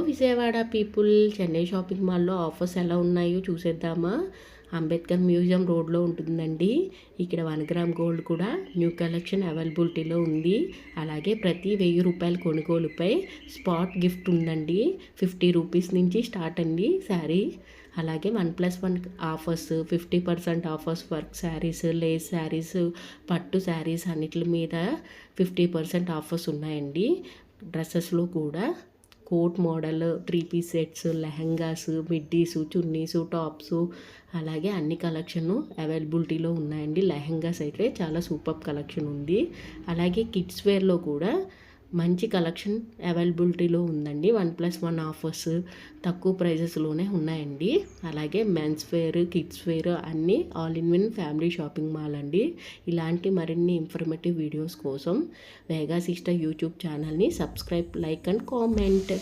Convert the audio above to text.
Vijayawada people Chennai shopping మాల్లో offers ఎలా ఉన్నాయో చూసేద్దామా? అంబేద్కర్ మ్యూజియం రోడ్లో ఉంటుందండి. ఇక్కడ వన్ గ్రామ్ గోల్డ్ కూడా న్యూ కలెక్షన్ అవైలబిలిటీలో ఉంది. అలాగే ప్రతి వెయ్యి రూపాయల కొనుగోలుపై స్పాట్ గిఫ్ట్ ఉందండి. ఫిఫ్టీ రూపీస్ నుంచి స్టార్ట్ అండి శారీ. అలాగే one plus one offers fifty percent offers work saris lace saris పట్టు శారీస్ అన్నిటి మీద ఫిఫ్టీ పర్సెంట్ ఆఫర్స్ ఉన్నాయండి. డ్రెస్సెస్లో కూడా coat model three piece sets lehengas middies chunnis tops అలాగే అన్ని కలెక్షన్ అవైలబిలిటీలో ఉన్నాయండి. లెహంగాస్ అయితే చాలా సూపర్ కలెక్షన్ ఉంది. అలాగే కిడ్స్ వేర్లో కూడా మంచి కలెక్షన్ అవైలబిలిటీలో ఉందండి. వన్ ప్లస్ వన్ ఆఫర్స్ తక్కువ ప్రైజెస్లోనే ఉన్నాయండి. అలాగే మెన్స్ వేర్ కిడ్స్ వేర్ అన్నీ all in one family shopping mall అండి. ఇలాంటి మరిన్ని ఇన్ఫర్మేటివ్ వీడియోస్ కోసం వేగా సిస్టర్ యూట్యూబ్ ఛానల్ని సబ్స్క్రైబ్ లైక్ అండ్ కామెంట్.